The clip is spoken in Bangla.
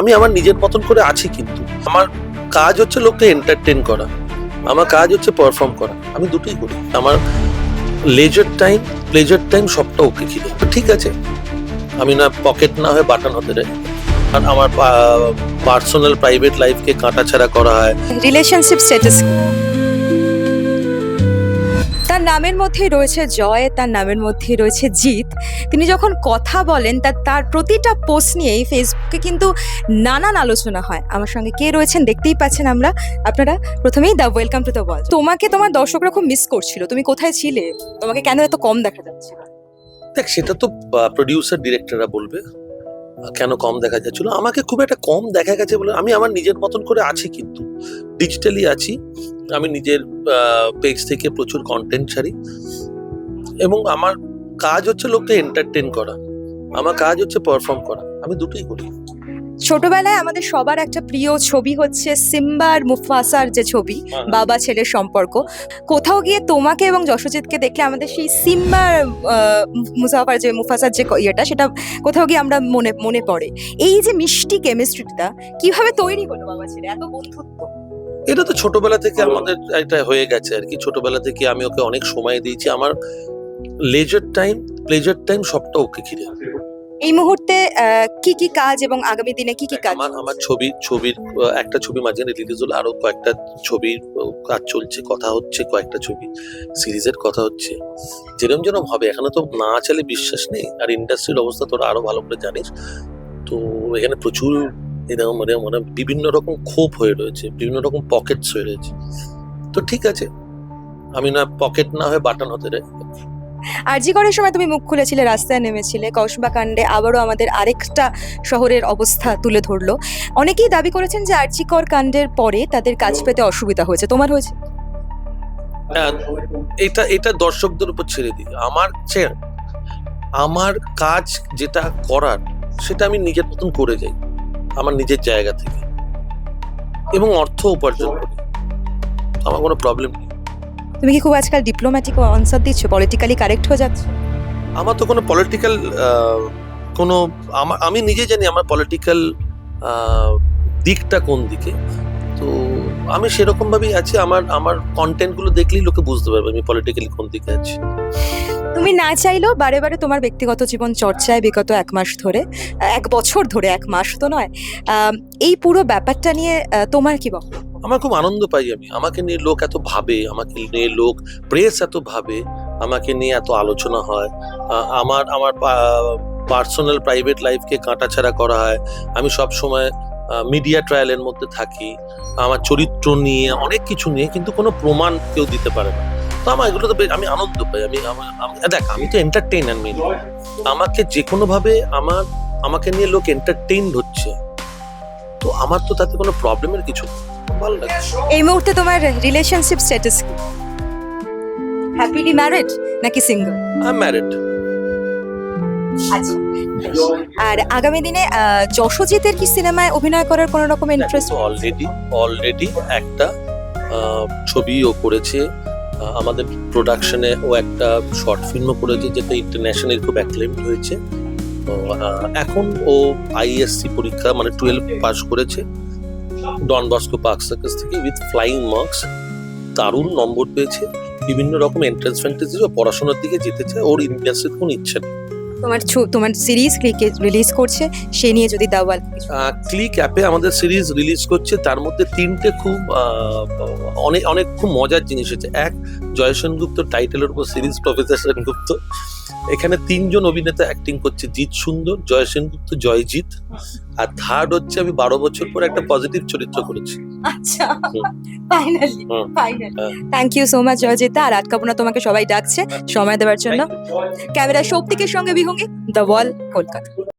আমি আমার নিজের মতন করে আছি কিন্তু। আমার কাজ হচ্ছে লোককে এন্টারটেন করা। আমার কাজ হচ্ছে পারফর্ম করা। আমি দুটোই করি। আমার লেজার টাইম প্লেজার টাইম সবটা ওকে ছিল ঠিক আছে? আমি না পকেট না হয়ে বাটন হতে রে আর আমার পার্সোনাল প্রাইভেট লাইফকে কাঁটাছাড়া করা হয়। রিলেশনশিপ স্ট্যাটাস নামের মধ্যেই রয়েছে জয়, তার নামের মধ্যেই রয়েছে জিৎ তিনি যখন কথা বলেন, তার তার প্রতিটা পোস্ট নিয়েই ফেসবুকে কিন্তু নানান আলোচনা হয়। আমার সঙ্গে কে রয়েছেন দেখতেই পাচ্ছেন আমরা। আপনারা প্রথমেই the welcome to the world তোমাকে তোমার দর্শকরা খুব মিস করছিল। তুমি কোথায় ছিলে? তোমাকে কেন এত কম দেখা যাচ্ছে? দেখ, সেটা তো প্রডিউসার ডিরেক্টররা বলবে। কেন কম দেখা যাচ্ছিল? আমাকে খুব একটা কম দেখা গেছে বলে আমি আমার নিজের মতন করে আছি কিন্তু। ডিজিটালি আছি। আমি নিজের পেজ থেকে প্রচুর কন্টেন্ট ছাড়ি। এবং আমার কাজ হচ্ছে লোককে এন্টারটেন করা। আমার কাজ হচ্ছে পারফর্ম করা। আমি দুটোই করি। ছোটবেলায় আমাদের সবার একটা প্রিয় ছবি হচ্ছে সিম্বার মুফাসার যে ছবি বাবা ছেলের সম্পর্ক। কোথাও গিয়ে তোমাকে এবং যশোজিৎকে দেখে আমাদের সেই সিম্বার আহ, মুজাফার যে মুফাসার যে ইয়েটা সেটা কোথাও গিয়ে আমরা মনে মনে পড়ে। এই যে মিষ্টি কেমিস্ট্রিটা কীভাবে তৈরি হলো বাবা ছেলে? এত বন্ধুত্ব। এটা তো ছোটবেলা থেকে আমাদের একটা হয়ে গেছে আর কি। ছোটবেলা থেকে আমি ওকে অনেক সময় দিয়েছি। আমার লেজার টাইম প্লেজার টাইম সবটা ওকে ঘিরে। এই মুহূর্তে কি কি কাজ এবং আগামী দিনে কি কি কাজ আমার আমার ছবি ছবির একটা ছবি মাঝখানে রিলিজ হলো আরও কয়েকটা ছবির কাজ চলছে কথা হচ্ছে কয়েকটা ছবি সিরিজের কথা হচ্ছে। যেরম যেরম হবে এখানে তো না চালে বিশ্বাস নেই আর ইন্ডাস্ট্রির অবস্থা তোরা আরও ভালো করে জানিস। তো এখানে প্রচুর এরকম মানে মানে বিভিন্ন রকম ক্ষোভ হয়ে রয়েছে বিভিন্ন রকম পকেটস হয়ে রয়েছে। তো ঠিক আছে আমি না পকেট না হয়ে বাটন হতে রে আরজি করার সময় তুমি মুখ খুলেছিলে রাস্তায় নেমেছিলে কসবা কাণ্ডে আবারও আমাদের আরেকটা শহরের অবস্থা তুলে ধরলো। অনেকেই দাবি করেছেন যে আরজিকর কাণ্ডের পরে তাদের কাজ পেতে অসুবিধা হয়েছে। তোমার হয়েছে? হ্যাঁ, এটা এটা দর্শকদের উপর ছেড়ে দিই। আমার আমার কাজ যেটা করার সেটা আমি নিজের মতন করে যাই। আমার নিজের জায়গা থেকে। এবং অর্থ উপার্জন করি। আমার কোনো প্রবলেম তুমি কি খুব আজকাল ডিপ্লোম্যাটিক আনসার দিচ্ছ? পলিটিক্যালি কারেক্ট হয়ে যাচ্ছে? আমার তো কোনো পলিটিক্যাল কোনো আমার আমি নিজে জানি আমার পলিটিক্যাল দিকটা কোন দিকে। তো আমি সেরকমভাবেই আছি। আমার আমার কন্টেন্টগুলো দেখলেই লোকে বুঝতে পারবে আমি পলিটিক্যালি কোন দিকে আছি। তুমি না চাইলেও বারে বারে তোমার ব্যক্তিগত জীবন চর্চায় বিগত এক মাস ধরে, এক বছর ধরে, এক মাস তো নয় এই পুরো ব্যাপারটা নিয়ে তোমার কি বক্তব্য? আমার খুব আনন্দ পাই আমি। আমাকে নিয়ে লোক এত ভাবে, আমাকে নিয়ে লোক, প্রেস এত ভাবে, আমাকে নিয়ে এত আলোচনা হয়। আমার আমার পার্সোনাল প্রাইভেট লাইফকে কাঁটাছাড়া করা হয়। আমি সব সময় মিডিয়া ট্রায়ালের মধ্যে থাকি। আমার চরিত্র নিয়ে, অনেক কিছু নিয়ে, কিন্তু কোনো প্রমাণ কেউ দিতে পারে না। তো আমার এগুলো তো আমি আনন্দ পাই আমি দেখ আমি তো এন্টারটেইনার মেন আমাকে যে কোনো ভাবে আমার আমাকে নিয়ে লোক এন্টারটেইনড হচ্ছে তো আমার তো তাতে কোনো প্রবলেমের কিছু ভালো লাগে। এই মুহূর্তে তোমার রিলেশনশিপ স্ট্যাটাস কি? হ্যাপিলি ম্যারিড নাকি সিঙ্গেল আই ম্যারিড আচ্ছা। আর আগামী দিনে যশোজিতের কি সিনেমায় অভিনয় করার কোনো রকম ইন্টারেস্ট অলরেডি অলরেডি একটা আহ, ছবি ও করেছে আমাদের প্রোডাকশনে ও একটা শর্ট ফিল্মও করেছে যেটা ইন্টারন্যাশনাল খুব অ্যাক্লেমড হয়েছে। এখন ও আইএসসি পরীক্ষা মানে টুয়েলভ পাস করেছে। ডন বস্কো পার্ক সার্কাস থেকে উইথ ফ্লাইং মার্কস দারুণ নম্বর পেয়েছে। বিভিন্ন রকম এন্ট্রান্স ফ্যান্টেন্স ও পড়াশোনার দিকে যেতে চায়। ওর ইন্ডাস্ট্রির কোনো ইচ্ছে নেই। তোমার ছ- তোমার সিরিজ ক্লিকে রিলিজ করছে সে নিয়ে যদি দাওয়াল ক্লিক অ্যাপে আমাদের সিরিজ রিলিজ করছে তার মধ্যে তিনটে খুব অনেক অনেক খুব মজার জিনিস হচ্ছে। এক জয় সেনগুপ্ত টাইটেলের উপর সিরিজ প্রফেসর সেনগুপ্ত। এখানে তিনজন অভিনেতা অ্যাক্টিং করছে জিৎ সুন্দর জয় সেনগুপ্ত জয়জিৎ। আর থার্ড হচ্ছে আমি বারো বছর পর একটা পজিটিভ চরিত্র করেছি। আচ্ছা। ফাইনালি ফাইনালি হ্যাঁ। Thank you so much Joyjita আর আটকাবো না তোমাকে সবাই ডাকছে। সময় দেওয়ার জন্য। ক্যামেরা শক্তিকের সঙ্গে होंगे। The wall Kolkata.